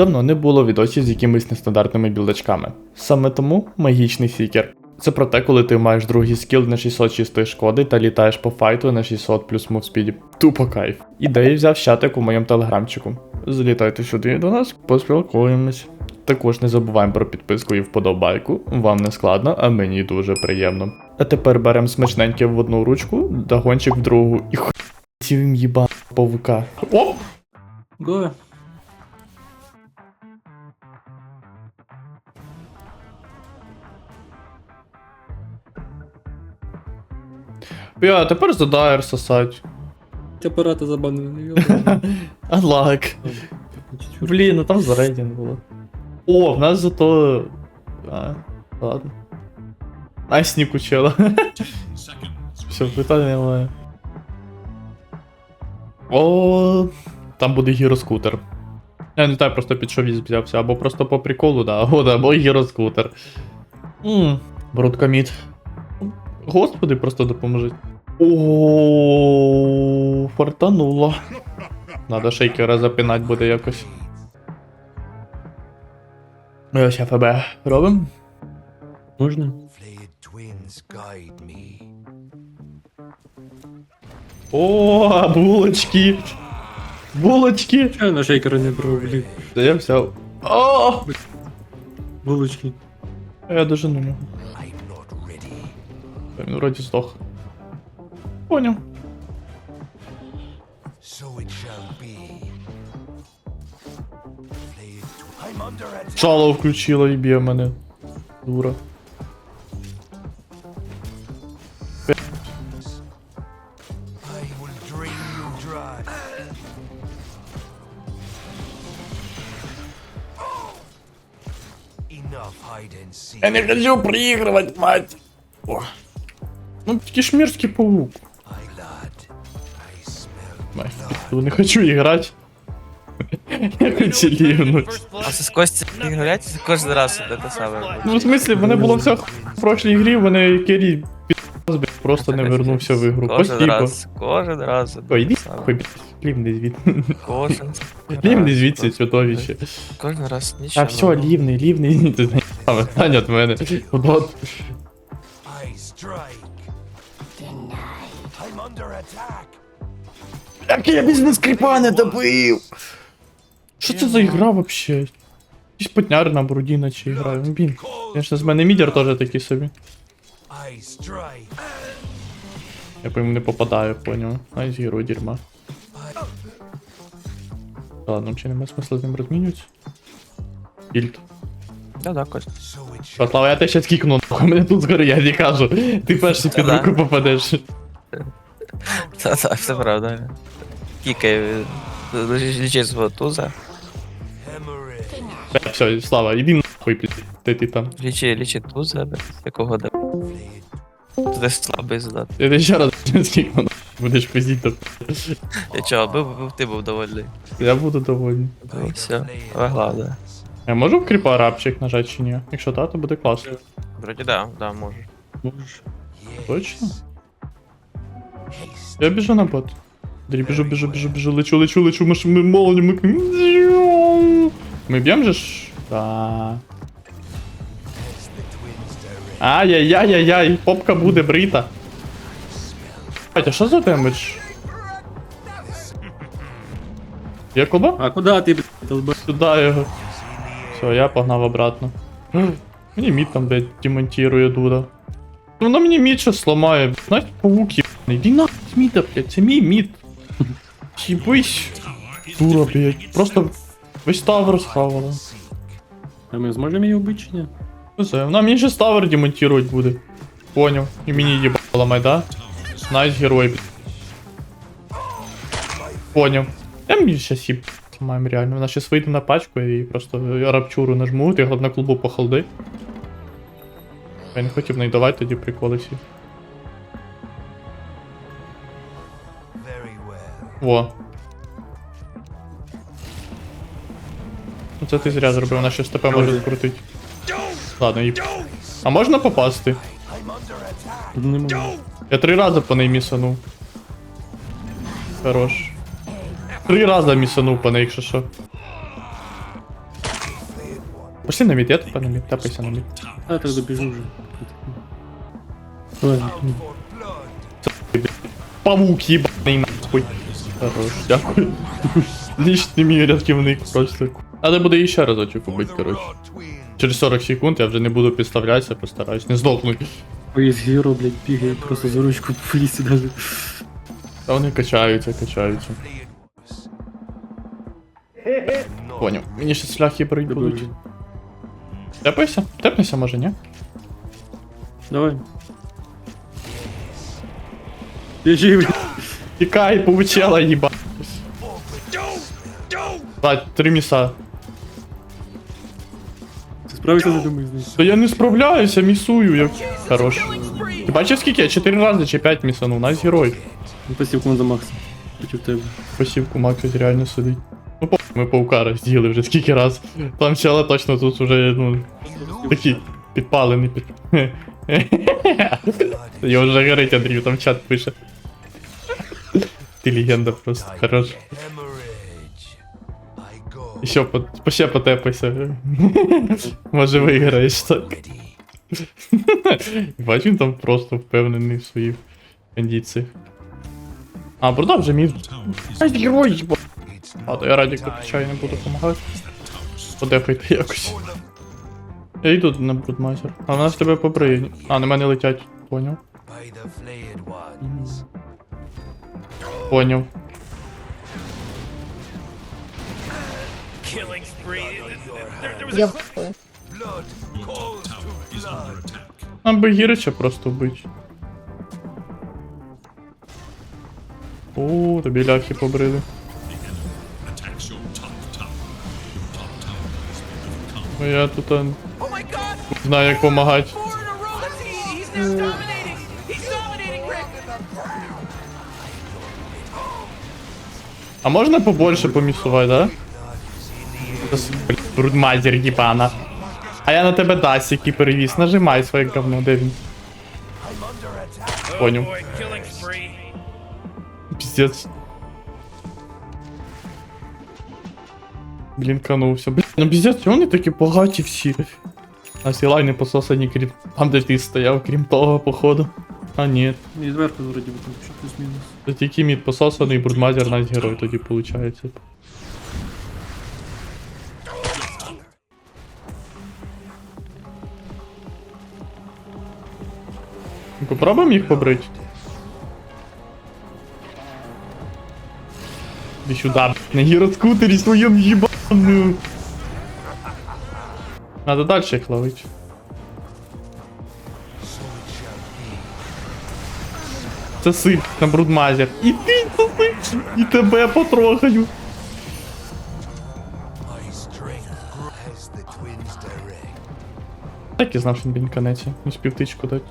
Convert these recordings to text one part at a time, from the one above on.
Давно не було відосів з якимись нестандартними білдачками. Саме тому магічний сікер. Це про те, коли ти маєш другий скіл на 600 чистої шкоди та літаєш по файту на 600 плюс мувспіді. Тупо кайф. Ідеї взяв чатик у моєму телеграмчику. Залітайте сюди до нас, поспілкуємось. Також не забуваємо про підписку і вподобайку. Вам не складно, а мені дуже приємно. А тепер беремо смачненьке в одну ручку, дагончик в другу і їм їба павука. Оп! Го. Я тепер задаєр сосать. Апарати забанили. Анлак. Блін, ну там зарейдінг було. О, в нас зато. А, ладно. Айснік учила. Все, питання немає. О, там буде гіроскутер. Я не знаю, просто під що взявся, або просто по приколу, да, або, да, або гіроскутер. Ммм, брудкоміт. Господи, просто допоможи. О, фартануло. Надо шейкера запинать буде якось. Ми ось ФБ робимо. Можна? О, булочки. Булочки. Я на шейкера не брав, блін? Да я взяв. О! Булочки. Я даже не можу. I'm not ready. Він вроді здох. Поняв. So it shall be. Flayed tw- I'm under attack. Шало включило і б'є мене. Дура. I will drain you dry. Enough hide and seek. Я не хочу проігрувати, мать. О. Ну, такий ж мерзкий паук. Мать, не хочу играть. Я хочу лівнуть. А це з Кості гулять, це кожен раз іде те саме. Ну, в смысле, в мене було все в прошлій грі, в мене Керрі під просто не вернувся в ігру. Кожен раз, кожен раз. Ой, іди нахуй, блядь. Лівний звідти. Кожен. Лівний раз, звідси, чудовище. Кожен раз А все, лівний, лівний. Ти знаєш, Тань від мене. От. Як я бізнес скрипа не добив? Що це за ігра вообще? Якісь потняри на бруді наче граю. Ну, Блін. Конечно, з мене мідер теж такий собі. Я по йому не попадаю, поняв. А з герой дерьма. Ладно, чи немає смисла з ним розмінюватися? Більд. Да, да, Кость. Паслава, я тебе ще скікну, нахуй, мене тут згори, я не кажу. Ти перший під руку попадеш. Та, та, все правда. Кікає, лічить свого туза. hemorrhage. Все, Слава, іди нахуй, блядь, де ти там. Лічить, лічить туза, бля, якого де. Ти десь слабий задати. Я тебе ще раз скікну, нахуй, будеш пиздіти. І чого, був, був, ти був довольний. Я буду довольний. Ну, все, вегла, да. Я можу в кріпа рапчик нажати чи ні? Якщо так, то буде класно. Вроді да, да, можеш. Можеш. Точно? Я біжу на бот. Дрі, біжу, біжу, біжу, біжу, лечу, лечу, лечу, ми ж ми молоді, ми... Ми б'єм же ж? Да. Ай-яй-яй-яй-яй, попка буде брита. Батя, що за демедж? Є клуба? А куди ти, блядь, толба? Сюда його. Все, я погнав обратно. Мені мід там, блядь, демонтирує дуда. Воно мені мід щось сломає, блядь. Паук єбаний. Іди нахуй з міда, блядь, це мій мід. Їбись. Дура, блядь. Просто весь тавер схавала. А ми зможемо її вбити чи ні? Не знаю, вона мені ще тавер демонтувати буде. Поняв. І мені їбала майда. Найс герой, блядь. Поняв. Я мені щас їб маємо реально. Вона щас вийде на пачку і просто рапчуру нажму, ти головне клубу по холди. Я не хотів не давати тоді приколи всі. Во. Ну це ти зря зробив, вона щас ТП може скрутить. Ладно, їб. А можна попасти? I'm under attack. Не можу. Я три рази по неї місанув. Хорош. Три рази місанув по неї, якщо що. Пошли на мід, я тепер на мід, тепайся на мід. А, так добіжу вже. Давай. Павук їбаний нахуй. Хорош, дякую. Лічний мій рятівник просто. Але буде іще разочок убить, коротше. Через 40 секунд я вже не буду підставлятися, постараюсь не здохнути. Ой, гіро, блядь, бігає просто за ручку в лісі даже. Та вони качаються, качаються. Поняв. Мені ще шляхи брить будуть. Тепайся? Тепнися, може, ні? Давай. Біжи, блядь. Тікай, паучела, їба. Так, три міса. Ти справишся, я думаю, з ним. Та я не справляюся, місую, як. Хорош. Ти бачив скільки? Я 4 рази чи 5 місанув, у нас герой. Ну, Пасів команда Макса. Проти тебе. Посівку Макс реально сидить. Ну по ми паука розділи вже скільки раз. Там чела точно тут вже, ну, такий підпалений під. Його вже горить Андрію, там чат пише. Ти легенда просто, хорош. Що, по, ще потепайся. Може виграєш так. Бач, він там просто впевнений в своїх кондиціях. А, продав вже мій. Ай, герой. А, то я раді качаю не буду допомагати. Подефайте якось. Я йду на Брудмайзер. А в нас тебе побриє. А, на мене летять. Поняв. Поняв. Я blood. Нам би гірича просто вбить. О, тобі ляхи побрили. Ну я тут а, знаю як помагати. А можна побольше помісувати, да? Брудмайзер їбана. А я на тебе дасіки перевіз. Нажимай своє говно, де він? Поняв. Піздець. Блін, канувся. Блін, ну піздець, вони такі багаті всі. А всі лайни пососані, крім там, де ти стояв, крім того, походу. А ні, І зверху вроді би там ще плюс-мінус. це тільки мід пососаний, брудмайзер наш герой тоді виходить. Попробуємо їх побрити. Іди сюди, б**, на гіроскутері своєму їбану. Надо далі їх ловити. Сип на брудмазер. І ти це і тебе direct. Так і знав, що він бінканеться. Не спів тичку дати.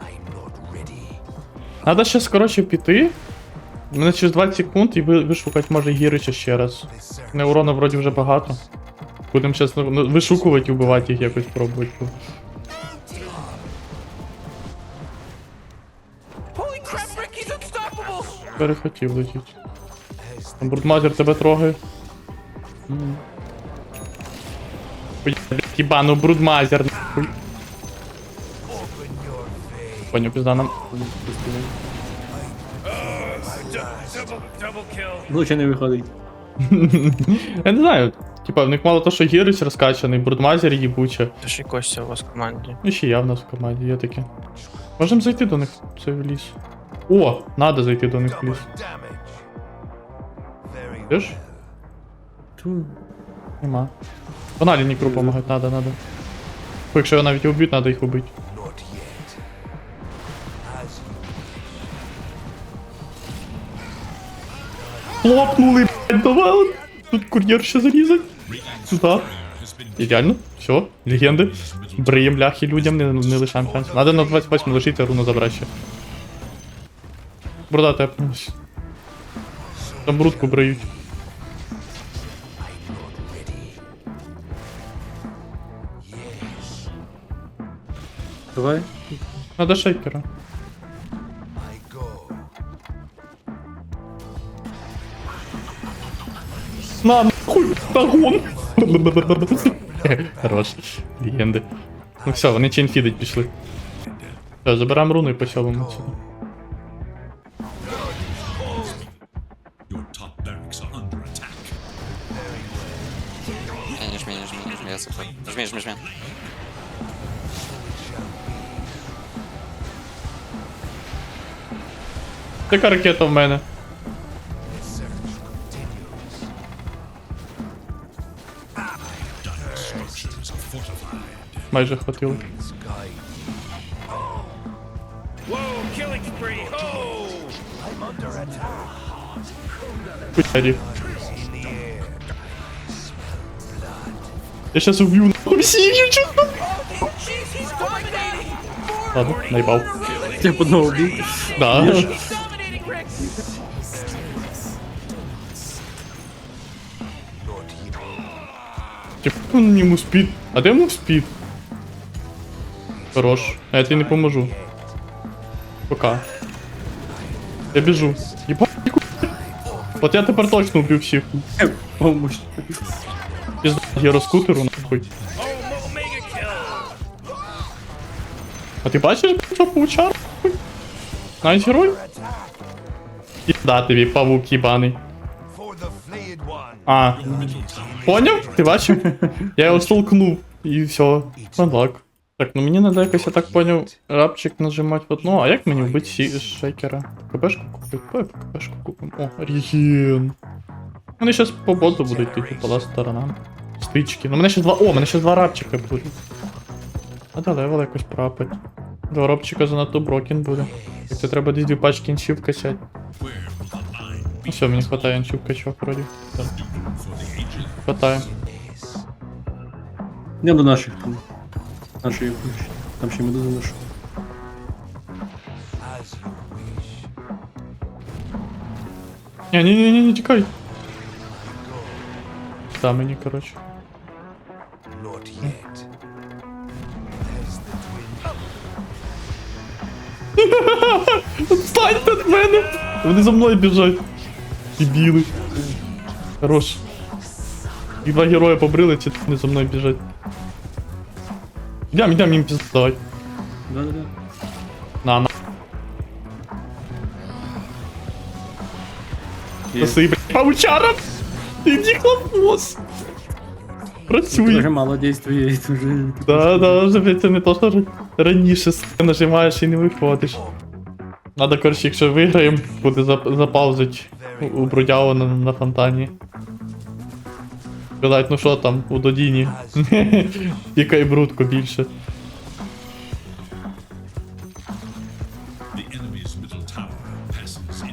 I'm. Надо ще скоротше піти. Мене через 20 секунд і вишукати може Гірича ще раз. Не вроді вже багато. Будемо зараз вишукувати і вбивати їх якось пробувати. Перехотів Там Брудмазер тебе трогає. Блядь, Єбану, брудмазер, нахуй. your пізда нам. Ну, ще не виходить. Я не знаю. Типа, в них мало то, що Гірич розкачаний, брудмазер їбуче. Це ще Костя у вас в команді. Ну ще я в нас в команді, є таке. Можемо зайти до них в цей ліс. О, надо зайти до них в ліс. Double damage. Very Видиш? Ту. Нема. Паналі Нікру помагати, надо, надо. Якщо його навіть і надо їх убити. Хлопнули, блядь, давай. Тут кур'єр ще зарізать. Сюда. Ідеально. Все, легенди. Бриєм ляхи людям, не, не лишаємо шансів. Надо на 28 лишити, руну забрати ще. Бруда тепнулась. Там брудку бриють. Давай. Надо шейкера. На, нахуй, догон. Хорош. Легенди. Ну все, вони чейнфідить пішли. Все, забираємо руну і посьовуємо сюди. Така ракета в мене. Майже хватило. Хуярі. Я щас уб'ю нахуй dominating! Ладно, наїбав. Я по одного бій. Да. Он йому спід. А де йому спід? Хорош. А я тобі не поможу. Пока. Я біжу. Єба. От я тепер точно вбив всіх. Помощь. Пізда гіроскутеру нахуй. А ти бачиш, що паучар? Навіть герой? І да, тобі павук їбаний. А. Поняв? Ти бачив? Я його столкнув. І все. Анлак. Так, ну мені надо якось, я так поняв, рапчик нажимати в одно, а як мені вбити сі шейкера? КБшку купити? Давай КБшку купимо. О, реген. Вони щас по боту будуть йти по сторонам. Стички. Ну мене ще два. О, мене ще два рапчика будуть. А да, левел якось прапить. Два рапчика занадто брокен буде. Це треба десь дві пачки інчів качати. Ну все, мені хватає інчів качок вроді. Так, for the ancient? Хватає. Я до наших там. Нашої помощі. Там ще медуза нашу. As you wish. Ні, ні, ні, ні, не тікай. Та мені, коротше. Not yet. There's the twin. Отстаньте від мене! Вони за мною біжать. Дебіли. Хорош. І два героя побрили, ці вони за мною біжать. Ідем, ідем, їм піздай. Да-да-да. На, на. Є. Спасибо, блядь. Паучара! Іди хлопос! Працюй. Дуже мало действия, і дуже... Да, да, вже це не то, що ра- раніше с- нажимаєш і не виходиш. Надо, коротше, якщо виграємо, буде зап- запаузить у, бродягу на, на фонтані. Сказать, ну що там, у Додіні. Тікай брудко більше.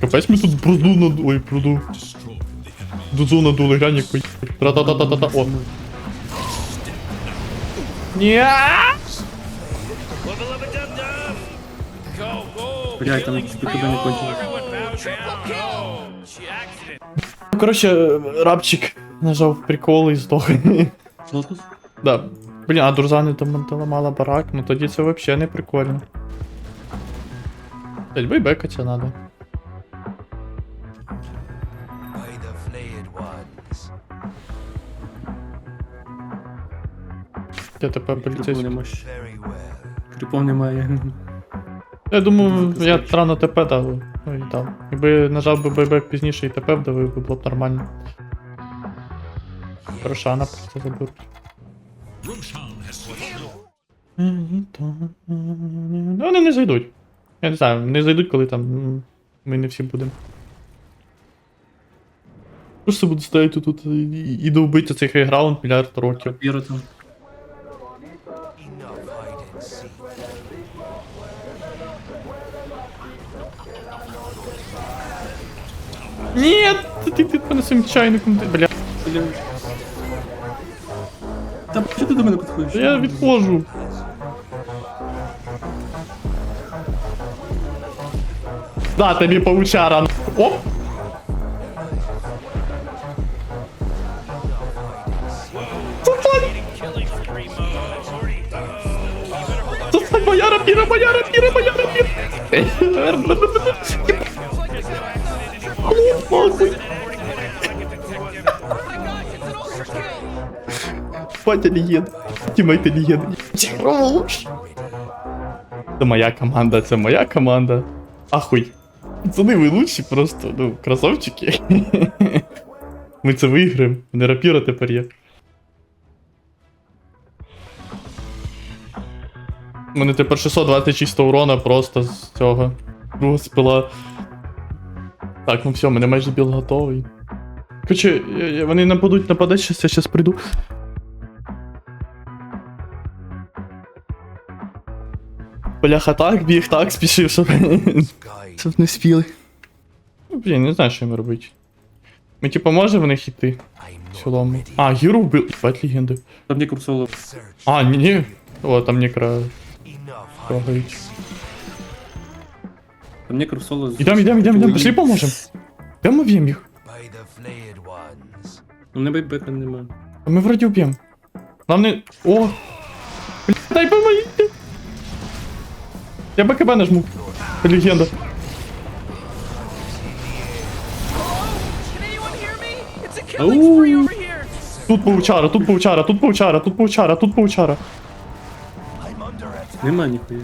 Капець ми тут бруду наду... Ой, бруду. Дудзу надули, глянь, як пої- Тра-та-та-та-та-та, о. Ні! Level up a dub dub! Go, go! Блядь, там нікуди не кончилось. Коротше, рабчик нажав прикол і здох. Да. Блін, а Дурзани там ламала барак, ну тоді це вообще не прикольно. Блять, бейбекаться надо. Я тепер поліцейський. Кріпов немає. Я думаю, я рано ТП дав. Ну і дав. Якби нажав би бейбек пізніше і ТП вдавив, би було б нормально. Рошана просто заберуть. Ну, вони не зайдуть. Я не знаю, не зайдуть, коли там ми не всі будемо. Просто буду стояти тут і, довбити цей хейграунд мільярд років. Ні, ти, ти, ти мене своїм чайником, ти, бля. Блядь. Та що ти до мене підходиш? Я відходжу. Да, тобі паучара. Оп! Killing spree mode! Sorry! Це моя Нахуй. Батя легенда. Тімейти легенда. Це моя команда, це моя команда. Ахуй. Пацани, ви лучші просто, ну, красавчики. Ми це виграємо. Не рапіра тепер є. У мене тепер 620 чисто урона просто з цього. Друга спила. Так, ну все, у мене майже біл готовий. Короче, я- вони нападуть, нападать, щас я щас прийду. Бляха так, біг так, спішив, щоб, щоб не спіли. Ну, блін, не знаю, що їм робити. Ми типу можемо в них йти в цілому. А, гіру вбили. Бать легенди. Там не курсоло. А, ні, ні. О, там некра Enough, трогають. Там не курсоло. Ідем, ідем, ідем, ідем, пішли поможемо. Йдемо вб'ємо їх. У мене бека нема. А ми вроді вб'ємо. Нам не. О! Бля, Дай помогите! Я БКБ нажму. Легенда. Тут паучара, тут паучара, тут паучара, тут паучара, тут паучара. Нема ніхуя.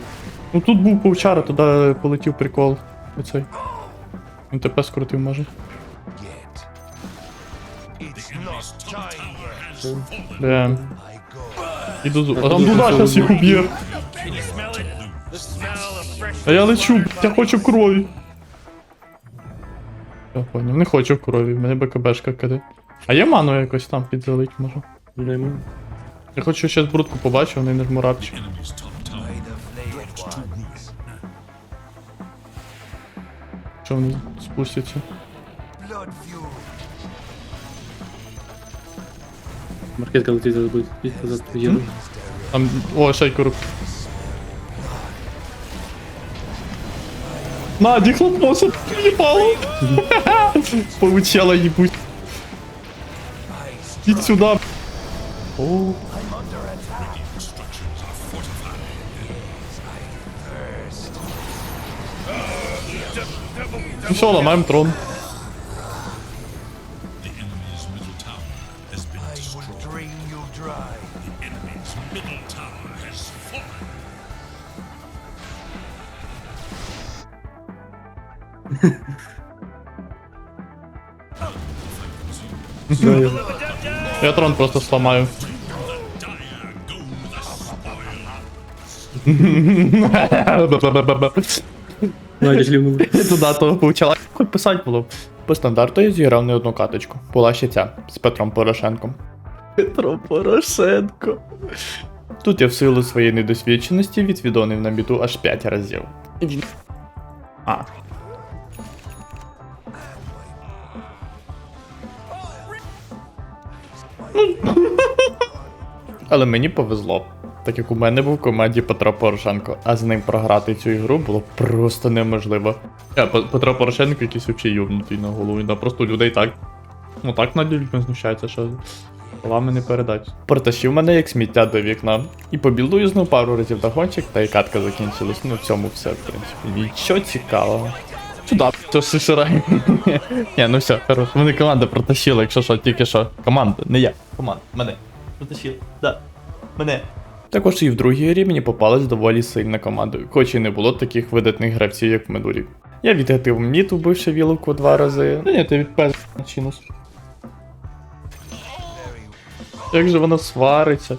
Ну тут був паучара, туди полетів прикол. Оцей. Він тебе скрутив, може. Go. Іду. А там Дуда зараз їх уб'є. А я лечу, я хочу крові. Я поняв, не хочу крові, в мене БКБшка киде. А є ману якось там підзалить, може. Нема. Я хочу щас брудку побачу, вони не жмуравчі. Enemy's Що вони спустяться. Blood fuel. Маркетка летить зараз буде. Їдь назад їду. Там. О, шейку рук. На, дихлопноса, їбало. Получала їбуть. Ідь сюди. О, tower has fallen. Я трон просто сломаю. Шлівнули. Туди того получала. Хоч писати було. По стандарту я зіграв не одну каточку. Була ще ця з Петром Порошенком. Петро Порошенко. Тут я в силу своєї недосвідченості відвідонив на біду аж 5 разів. А. Але мені повезло. Так як у мене був в команді Петро Порошенко, а з ним програти цю ігру було просто неможливо. Я, Петро Порошенко якийсь взагалі юбнутий на голову, да просто людей так. Ну так над людьми знущається, що словами не передать. Протащив мене як сміття до вікна. І побілду юзнув пару разів на гонщик, та й катка закінчилась. Ну в цьому все, в принципі. Нічого цікавого. Сюди, то шиширай. Ні, ну все, хорош. Мене команда протащила, якщо що, тільки що. Команда, не я. Команда, мене. Протащила, да. Мене. Також і в другій грі мені попалась доволі сильна команда, хоч і не було таких видатних гравців, як в минулій. Я відгатив мід, убивши вілку два рази. Ну ні, ти відпез на чинус. Як же вона свариться?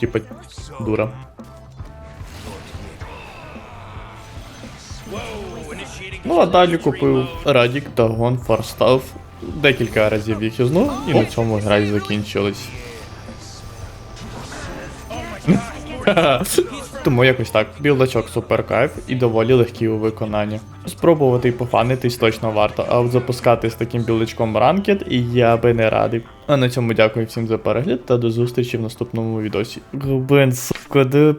Типа, дура. Ну а далі купив Радік та Гон Форстав. Декілька разів їх юзнув, і на цьому гра й закінчилась. Тому якось так. Білдачок супер кайф і доволі легкий у виконанні. Спробувати й пофанитись точно варто, а от запускати з таким білдачком ранкет і я би не радий. А на цьому дякую всім за перегляд та до зустрічі в наступному відосі. Губен, сука, де